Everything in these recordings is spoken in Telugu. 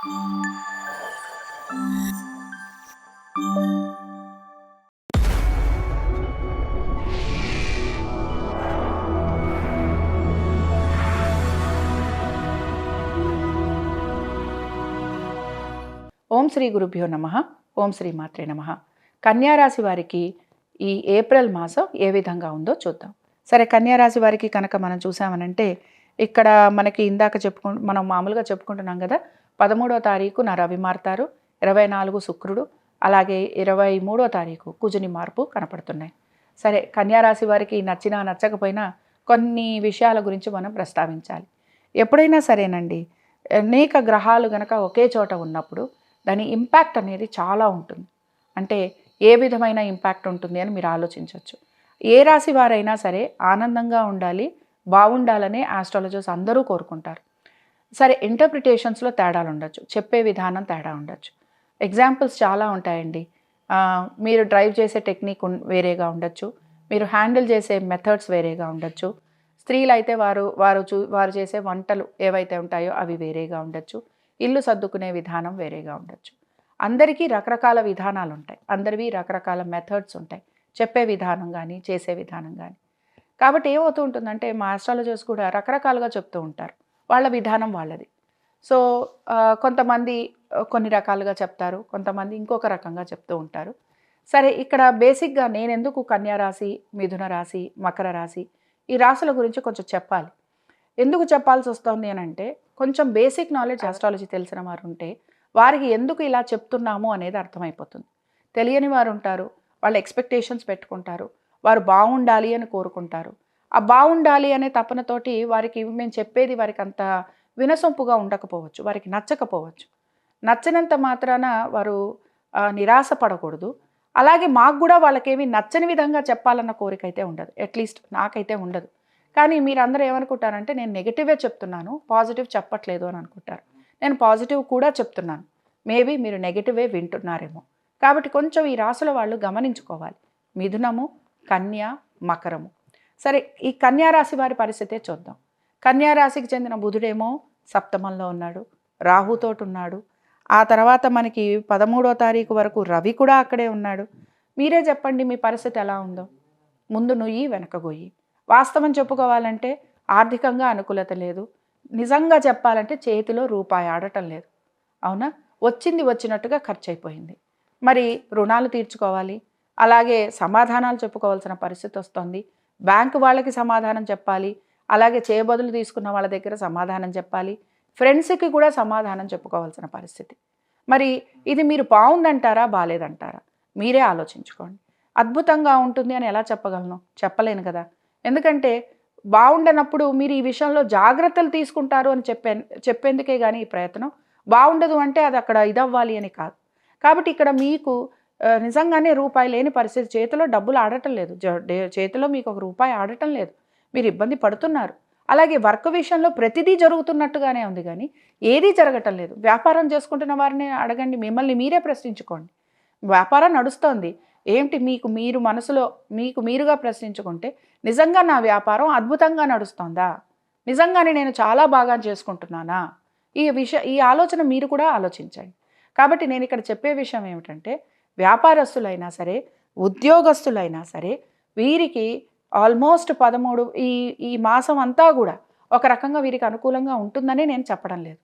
ఓం శ్రీ గురుభ్యో నమ. ఓం శ్రీ మాత్రే నమ. కన్యారాశి వారికి ఈ ఏప్రిల్ మాసం ఏ విధంగా ఉందో చూద్దాం. సరే కన్యారాశి వారికి కనుక మనం చూసామనంటే ఇక్కడ మనకి ఇందాక చెప్పుకు మనం మామూలుగా చెప్పుకుంటున్నాం కదా పదమూడో తారీఖున రవి మారుతారు ఇరవై నాలుగు శుక్రుడు అలాగే ఇరవై మూడో తారీఖు కుజుని మార్పు కనపడుతున్నాయి. సరే కన్యారాశి వారికి నచ్చినా నచ్చకపోయినా కొన్ని విషయాల గురించి మనం ప్రస్తావించాలి. ఎప్పుడైనా సరేనండి అనేక గ్రహాలు గనక ఒకే చోట ఉన్నప్పుడు దాని ఇంపాక్ట్ అనేది చాలా ఉంటుంది. అంటే ఏ విధమైన ఇంపాక్ట్ ఉంటుంది అని మీరు ఆలోచించవచ్చు ఏ రాశి వారైనా సరే ఆనందంగా ఉండాలి బాగుండాలనే ఆస్ట్రాలజర్స్ అందరూ కోరుకుంటారు. సరే ఇంటర్ప్రిటేషన్స్లో తేడాలు ఉండొచ్చు. చెప్పే విధానం తేడా ఉండొచ్చు. ఎగ్జాంపుల్స్ చాలా ఉంటాయండి. మీరు డ్రైవ్ చేసే టెక్నిక్ వేరేగా ఉండొచ్చు. మీరు హ్యాండిల్ చేసే మెథడ్స్ వేరేగా ఉండొచ్చు. స్త్రీలు అయితే వారు వారు చూ వారు చేసే వంటలు ఏవైతే ఉంటాయో అవి వేరేగా ఉండొచ్చు. ఇల్లు సర్దుకునే విధానం వేరేగా ఉండొచ్చు. అందరికీ రకరకాల విధానాలు ఉంటాయి. అందరివి రకరకాల మెథడ్స్ ఉంటాయి. చెప్పే విధానం కానీ చేసే విధానం కానీ కాబట్టి ఏమవుతూ ఉంటుందంటే మా ఆస్ట్రాలజర్స్ కూడా రకరకాలుగా చెప్తూ ఉంటారు. వాళ్ళ విధానం వాళ్ళది. సో కొంతమంది కొన్ని రకాలుగా చెప్తారు కొంతమంది ఇంకొక రకంగా చెప్తూ ఉంటారు. సరే ఇక్కడ బేసిక్గా నేను ఎందుకు కన్యా రాశి మిథున రాశి మకర రాశి ఈ రాశుల గురించి కొంచెం చెప్పాలి. ఎందుకు చెప్పాల్సి వస్తుంది అని అంటే కొంచెం బేసిక్ నాలెడ్జ్ ఆస్ట్రాలజీ తెలిసిన వారు ఉంటే వారికి ఎందుకు ఇలా చెప్తున్నాము అనేది అర్థమైపోతుంది. తెలియని వారు ఉంటారు వాళ్ళ ఎక్స్పెక్టేషన్స్ పెట్టుకుంటారు వారు బాగుండాలి అని కోరుకుంటారు. ఆ బాగుండాలి అనే తపనతోటి వారికి మేము చెప్పేది వారికి అంత వినసొంపుగా ఉండకపోవచ్చు వారికి నచ్చకపోవచ్చు. నచ్చనంత మాత్రాన వారు నిరాశ పడకూడదు అలాగే మాకు కూడా వాళ్ళకేమి నచ్చని విధంగా చెప్పాలన్న కోరిక అయితే ఉండదు అట్లీస్ట్ నాకైతే ఉండదు. కానీ మీరందరూ ఏమనుకుంటారంటే నేను నెగిటివే చెప్తున్నాను పాజిటివ్ చెప్పట్లేదు అని అనుకుంటారు. నేను పాజిటివ్ కూడా చెప్తున్నాను. మేబీ మీరు నెగిటివే వింటున్నారేమో. కాబట్టి కొంచెం ఈ రాసుల వాళ్ళు గమనించుకోవాలి. మిథునము కన్య మకరము. సరే ఈ కన్యారాశి వారి పరిస్థితే చూద్దాం. కన్యారాశికి చెందిన బుధుడేమో సప్తమంలో ఉన్నాడు రాహుతోటి ఉన్నాడు ఆ తర్వాత మనకి పదమూడో తారీఖు వరకు రవి కూడా అక్కడే ఉన్నాడు. మీరే చెప్పండి మీ పరిస్థితి ఎలా ఉందో. ముందు నుయ్యి వెనకగొయ్యి వాస్తవం చెప్పుకోవాలంటే ఆర్థికంగా అనుకూలత లేదు. నిజంగా చెప్పాలంటే చేతిలో రూపాయి ఆడటం లేదు. అవునా? వచ్చింది వచ్చినట్టుగా ఖర్చు అయిపోయింది మరి రుణాలు తీర్చుకోవాలి. అలాగే సమాధానాలు చెప్పుకోవాల్సిన పరిస్థితి వస్తుంది. బ్యాంకు వాళ్ళకి సమాధానం చెప్పాలి. అలాగే చేయబదులు తీసుకున్న వాళ్ళ దగ్గర సమాధానం చెప్పాలి. ఫ్రెండ్స్కి కూడా సమాధానం చెప్పుకోవాల్సిన పరిస్థితి. మరి ఇది మీరు బాగుందంటారా బాగాలేదంటారా మీరే ఆలోచించుకోండి. అద్భుతంగా ఉంటుంది అని ఎలా చెప్పగలను? చెప్పలేను కదా. ఎందుకంటే బాగుండనప్పుడు మీరు ఈ విషయంలో జాగ్రత్తలు తీసుకుంటారు అని చెప్పే చెప్పేందుకే కానీ ఈ ప్రయత్నం బాగుండదు అంటే అది అక్కడ ఇదవ్వాలి అని కాదు. కాబట్టి ఇక్కడ మీకు నిజంగానే రూపాయి లేని పరిస్థితి. చేతిలో డబ్బులు ఆడటం లేదు. చేతిలో మీకు ఒక రూపాయి ఆడటం లేదు. మీరు ఇబ్బంది పడుతున్నారు. అలాగే వర్క్ విషయంలో ప్రతిదీ జరుగుతున్నట్టుగానే ఉంది కానీ ఏదీ జరగటం లేదు. వ్యాపారం చేసుకుంటున్న వారిని అడగండి. మిమ్మల్ని మీరే ప్రశ్నించుకోండి. వ్యాపారం నడుస్తోంది. ఏంటి మీకు మీరు మనసులో మీకు మీరుగా ప్రశ్నించుకుంటే నిజంగా నా వ్యాపారం అద్భుతంగా నడుస్తోందా? నిజంగానే నేను చాలా బాగా చేసుకుంటున్నానా? ఈ విషయ ఈ ఆలోచన మీరు కూడా ఆలోచించండి. కాబట్టి నేను ఇక్కడ చెప్పే విషయం ఏమిటంటే వ్యాపారస్తులైనా సరే ఉద్యోగస్తులైనా సరే వీరికి ఆల్మోస్ట్ పదమూడు ఈ ఈ మాసం అంతా కూడా ఒక రకంగా వీరికి అనుకూలంగా ఉంటుందని నేను చెప్పడం లేదు.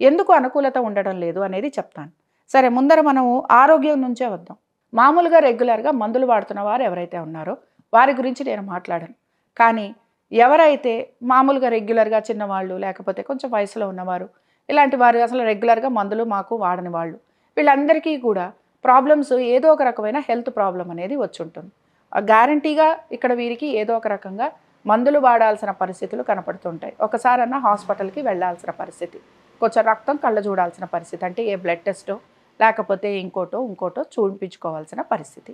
ఎందుకు అనుకూలత ఉండడం లేదు అనేది చెప్తాను. సరే ముందర మనము ఆరోగ్యం నుంచే వద్దాం. మామూలుగా రెగ్యులర్గా మందులు వాడుతున్న వారు ఎవరైతే ఉన్నారో వారి గురించి నేను మాట్లాడను. కానీ ఎవరైతే మామూలుగా రెగ్యులర్గా చిన్నవాళ్ళు లేకపోతే కొంచెం వయసులో ఉన్నవారు ఇలాంటి వారు అసలు రెగ్యులర్గా మందులు మాకు వాడని వాళ్ళు వీళ్ళందరికీ కూడా ప్రాబ్లమ్స్ ఏదో ఒక రకమైన హెల్త్ ప్రాబ్లం అనేది వచ్చి ఉంటుంది గ్యారంటీగా ఇక్కడ వీరికి ఏదో ఒక రకంగా మందులు వాడాల్సిన పరిస్థితులు కనపడుతుంటాయి. ఒకసారన్నా హాస్పిటల్కి వెళ్ళాల్సిన పరిస్థితి. కొంచెం రక్తం కళ్ళ చూడాల్సిన పరిస్థితి. అంటే ఏ బ్లడ్ టెస్టో లేకపోతే ఇంకోటో ఇంకోటో చూపించుకోవాల్సిన పరిస్థితి.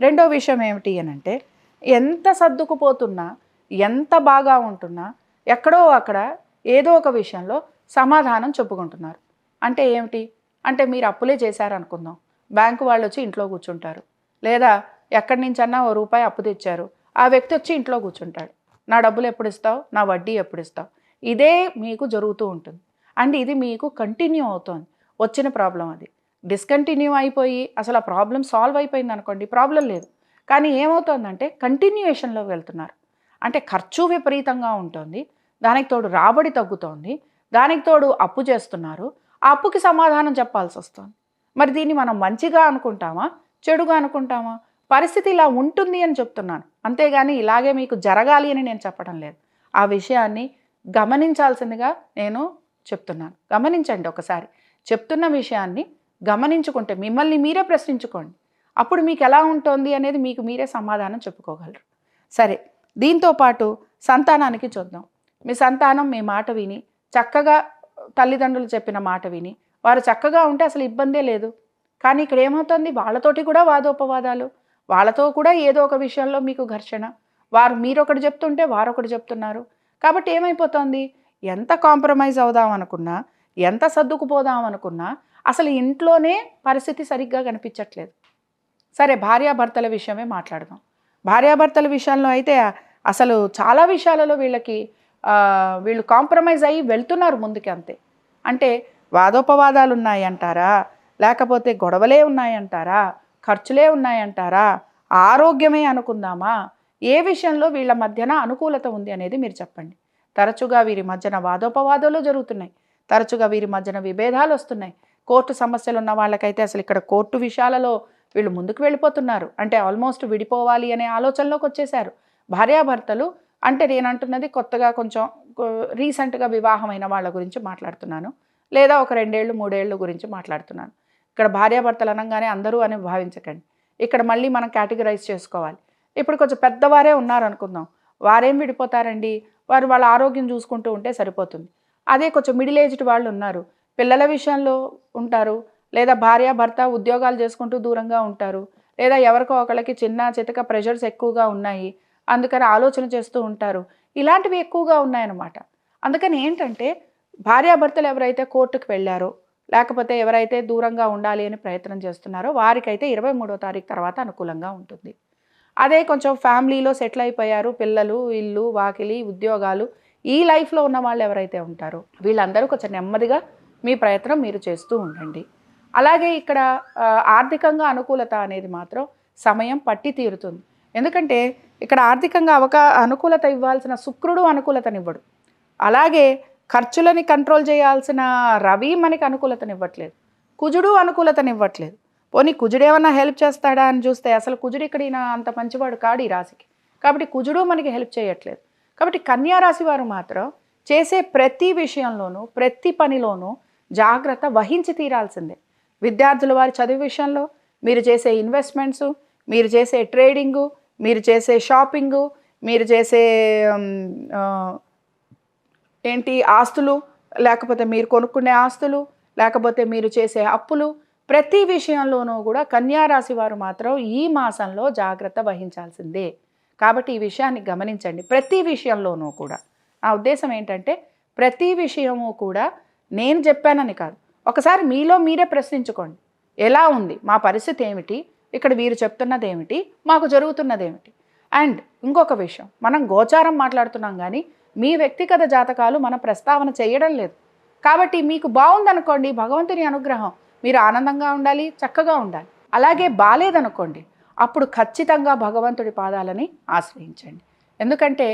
రెండో విషయం ఏమిటి అని అంటే ఎంత సర్దుకుపోతున్నా ఎంత బాగా ఉంటున్నా ఎక్కడో అక్కడ ఏదో ఒక విషయంలో సమాధానం చెప్పుకుంటున్నారు. అంటే ఏమిటి? అంటే మీరు అప్పులే చేశారనుకుందాం. బ్యాంకు వాళ్ళు వచ్చి ఇంట్లో కూర్చుంటారు. లేదా ఎక్కడి నుంచన్నా ఓ రూపాయి అప్పు తెచ్చారు. ఆ వ్యక్తి వచ్చి ఇంట్లో కూర్చుంటాడు. నా డబ్బులు ఎప్పుడు ఇస్తావు? నా వడ్డీ ఎప్పుడు ఇస్తావు? ఇదే మీకు జరుగుతూ ఉంటుంది. అండ్ ఇది మీకు కంటిన్యూ అవుతోంది. వచ్చిన ప్రాబ్లం అది. డిస్కంటిన్యూ అయిపోయి అసలు ఆ ప్రాబ్లం సాల్వ్ అయిపోయింది అనుకోండి ప్రాబ్లం లేదు. కానీ ఏమవుతుందంటే కంటిన్యూయేషన్లో వెళ్తున్నారు. అంటే ఖర్చు విపరీతంగా ఉంటుంది. దానికి తోడు రాబడి తగ్గుతోంది. దానికి తోడు అప్పు చేస్తున్నారు. ఆ అప్పుకి సమాధానం చెప్పాల్సి వస్తుంది మరి దీన్ని మనం మంచిగా అనుకుంటామా? చెడుగా అనుకుంటామా? పరిస్థితి ఇలా ఉంటుంది అని చెప్తున్నాను. అంతేగాని ఇలాగే మీకు జరగాలి అని నేను చెప్పడం లేదు. ఆ విషయాన్ని గమనించాల్సిందిగా నేను చెప్తున్నాను. గమనించండి ఒకసారి. చెప్తున్న విషయాన్ని గమనించుకుంటే మిమ్మల్ని మీరే ప్రశ్నించుకోండి. అప్పుడు మీకు ఎలా ఉంటుంది అనేది మీకు మీరే సమాధానం చెప్పుకోగలరు. సరే దీంతో పాటు సంతానానికి చూద్దాం. మీ సంతానం మీ మాట విని చక్కగా తల్లిదండ్రులు చెప్పిన మాట విని వారు చక్కగా ఉంటే అసలు ఇబ్బందే లేదు. కానీ ఇక్కడ ఏమవుతుంది? వాళ్ళతోటి కూడా వాదోపవాదాలు. వాళ్ళతో కూడా ఏదో ఒక విషయంలో మీకు ఘర్షణ. వారు మీరొకటి చెప్తుంటే వారొకటి చెప్తున్నారు. కాబట్టి ఏమైపోతుంది? ఎంత కాంప్రమైజ్ అవుదాం అనుకున్నా ఎంత సర్దుకుపోదాం అనుకున్నా అసలు ఇంట్లోనే పరిస్థితి సరిగ్గా కనిపించట్లేదు. సరే భార్యాభర్తల విషయమే మాట్లాడదాం. భార్యాభర్తల విషయంలో అయితే అసలు చాలా విషయాలలో వీళ్ళకి వీళ్ళు కాంప్రమైజ్ అయ్యి వెళ్తున్నారు ముందుకి అంతే. అంటే వాదోపవాదాలు ఉన్నాయంటారా లేకపోతే గొడవలే ఉన్నాయంటారా? ఖర్చులే ఉన్నాయంటారా? ఆరోగ్యమే అనుకుందామా? ఏ విషయంలో వీళ్ళ మధ్యన అనుకూలత ఉంది అనేది మీరు చెప్పండి. తరచుగా వీరి మధ్యన వాదోపవాదాలు జరుగుతున్నాయి. తరచుగా వీరి మధ్యన విభేదాలు వస్తున్నాయి. కోర్టు సమస్యలు ఉన్న వాళ్ళకైతే అసలు ఇక్కడ కోర్టు విషయాలలో వీళ్ళు ముందుకు వెళ్ళిపోతున్నారు. అంటే ఆల్మోస్ట్ విడిపోవాలి అనే ఆలోచనలోకి వచ్చేసారు భార్యాభర్తలు అంటే నేనంటున్నది కొత్తగా కొంచెం రీసెంట్గా వివాహమైన వాళ్ళ గురించి మాట్లాడుతున్నాను. లేదా ఒక రెండేళ్ళు మూడేళ్ళు గురించి మాట్లాడుతున్నాను. ఇక్కడ భార్యాభర్తలు అనగానే అందరూ అని భావించకండి. ఇక్కడ మళ్ళీ మనం కేటగిరైజ్ చేసుకోవాలి. ఇప్పుడు కొంచెం పెద్దవారే ఉన్నారు అనుకుందాం వారేం విడిపోతారండి? వారు వాళ్ళ ఆరోగ్యం చూసుకుంటూ ఉంటే సరిపోతుంది. అదే కొంచెం మిడిల్ ఏజ్డ్ వాళ్ళు ఉన్నారు. పిల్లల విషయంలో ఉంటారు. లేదా భార్య భర్త ఉద్యోగాలు చేసుకుంటూ దూరంగా ఉంటారు. లేదా ఎవరికో ఒకళ్ళకి చిన్న చితక ప్రెషర్స్ ఎక్కువగా ఉన్నాయి. అందుకని ఆలోచన చేస్తూ ఉంటారు. ఇలాంటివి ఎక్కువగా ఉన్నాయన్నమాట. అందుకని ఏంటంటే భార్యాభర్తలు ఎవరైతే కోర్టుకు వెళ్ళారో లేకపోతే ఎవరైతే దూరంగా ఉండాలి అని ప్రయత్నం చేస్తున్నారో వారికైతే ఇరవై మూడో తారీఖు తర్వాత అనుకూలంగా ఉంటుంది. అదే కొంచెం ఫ్యామిలీలో సెటిల్ అయిపోయారు పిల్లలు ఇల్లు వాకిలి ఉద్యోగాలు ఈ లైఫ్లో ఉన్న వాళ్ళు ఎవరైతే ఉంటారో వీళ్ళందరూ కొంచెం నెమ్మదిగా మీ ప్రయత్నం మీరు చేస్తూ ఉండండి. అలాగే ఇక్కడ ఆర్థికంగా అనుకూలత అనేది మాత్రం సమయం పట్టి తీరుతుంది. ఎందుకంటే ఇక్కడ ఆర్థికంగా అవకా అనుకూలత ఇవ్వాల్సిన శుక్రుడు అనుకూలతనివ్వడు. అలాగే ఖర్చులని కంట్రోల్ చేయాల్సిన రవి మనకి అనుకూలతనివ్వట్లేదు కుజుడు అనుకూలతనివ్వట్లేదు పోనీ కుజుడు ఏమన్నా హెల్ప్ చేస్తాడా అని చూస్తే అసలు కుజుడు ఇక్కడ ఈయన అంత మంచివాడు కాడు ఈ రాశికి. కాబట్టి కుజుడు మనకి హెల్ప్ చేయట్లేదు. కాబట్టి కన్యా రాశి వారు మాత్రం చేసే ప్రతి విషయంలోనూ ప్రతి పనిలోనూ జాగ్రత్త వహించి తీరాల్సిందే. విద్యార్థుల వారి చదువు విషయంలో మీరు చేసే ఇన్వెస్ట్మెంట్స్ మీరు చేసే ట్రేడింగు మీరు చేసే షాపింగు మీరు చేసే ఏంటి ఆస్తులు? లేకపోతే మీరు కొనుక్కునే ఆస్తులు? లేకపోతే మీరు చేసే అప్పులు? ప్రతి విషయంలోనూ కూడా కన్యారాశి వారు మాత్రం ఈ మాసంలో జాగ్రత్త వహించాల్సిందే. కాబట్టి ఈ విషయాన్ని గమనించండి. ప్రతి విషయంలోనూ కూడా. నా ఉద్దేశం ఏంటంటే ప్రతి విషయము కూడా నేను చెప్పానని కాదు. ఒకసారి మీలో మీరే ప్రశ్నించుకోండి. ఎలా ఉంది? మా పరిస్థితి ఏమిటి? ఇక్కడ వీరు చెప్తున్నది ఏమిటి మాకు జరుగుతున్నది ఏమిటి అండ్ ఇంకొక విషయం. మనం గోచారం మాట్లాడుతున్నాం కానీ మీ వ్యక్తిగత జాతకాలు మన ప్రస్తావన చేయడం లేదు. కాబట్టి మీకు బాగుందనుకోండి భగవంతుని అనుగ్రహం మీరు ఆనందంగా ఉండాలి చక్కగా ఉండాలి. అలాగే బాలేదనుకోండి అప్పుడు ఖచ్చితంగా భగవంతుడి పాదాలని ఆశ్రయించండి. ఎందుకంటే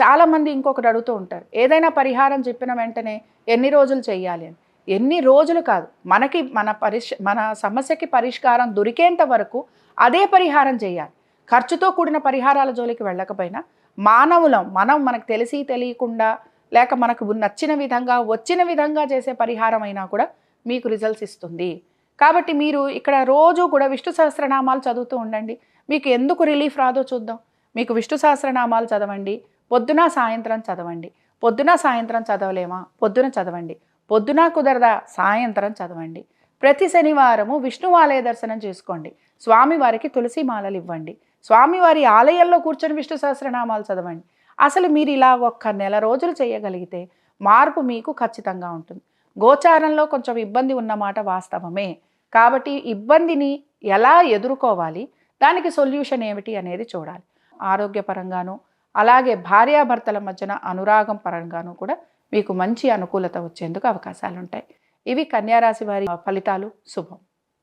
చాలామంది ఇంకొకటి అడుగుతూ ఉంటారు ఏదైనా పరిహారం చెప్పిన వెంటనే ఎన్ని రోజులు చేయాలి అని. ఎన్ని రోజులు కాదు మనకి మన పరిష్ మన సమస్యకి పరిష్కారం దొరికేంత వరకు అదే పరిహారం చేయాలి ఖర్చుతో కూడిన పరిహారాల జోలికి వెళ్ళకపోయినా మానవులం. మనం మనకు తెలిసి తెలియకుండా లేక మనకు నచ్చిన విధంగా వచ్చిన విధంగా చేసే పరిహారం అయినా కూడా మీకు రిజల్ట్స్ ఇస్తుంది. కాబట్టి మీరు ఇక్కడ రోజు కూడా విష్ణు సహస్రనామాలు చదువుతూ ఉండండి. మీకు ఎందుకు రిలీఫ్ రాదో చూద్దాం. మీకు విష్ణు సహస్రనామాలు చదవండి. పొద్దున సాయంత్రం చదవండి. పొద్దున సాయంత్రం చదవలేమా? పొద్దున చదవండి. పొద్దున కుదరదా? సాయంత్రం చదవండి. ప్రతి శనివారము విష్ణువాలయ దర్శనం చేసుకోండి. స్వామివారికి తులసి మాలలు ఇవ్వండి. స్వామివారి ఆలయంలో కూర్చొని విష్ణు సహస్రనామాలు చదవండి. అసలు మీరు ఇలా ఒక్క నెల రోజులు చేయగలిగితే మార్పు మీకు ఖచ్చితంగా ఉంటుంది. గోచారంలో కొంచెం ఇబ్బంది ఉన్నమాట వాస్తవమే. కాబట్టి ఇబ్బందిని ఎలా ఎదుర్కోవాలి? దానికి సొల్యూషన్ ఏమిటి అనేది చూడాలి. ఆరోగ్యపరంగాను అలాగే భార్యాభర్తల మధ్యన అనురాగం పరంగాను కూడా మీకు మంచి అనుకూలత వచ్చేందుకు అవకాశాలు ఉంటాయి ఇవి కన్యారాశి వారి ఫలితాలు. శుభం.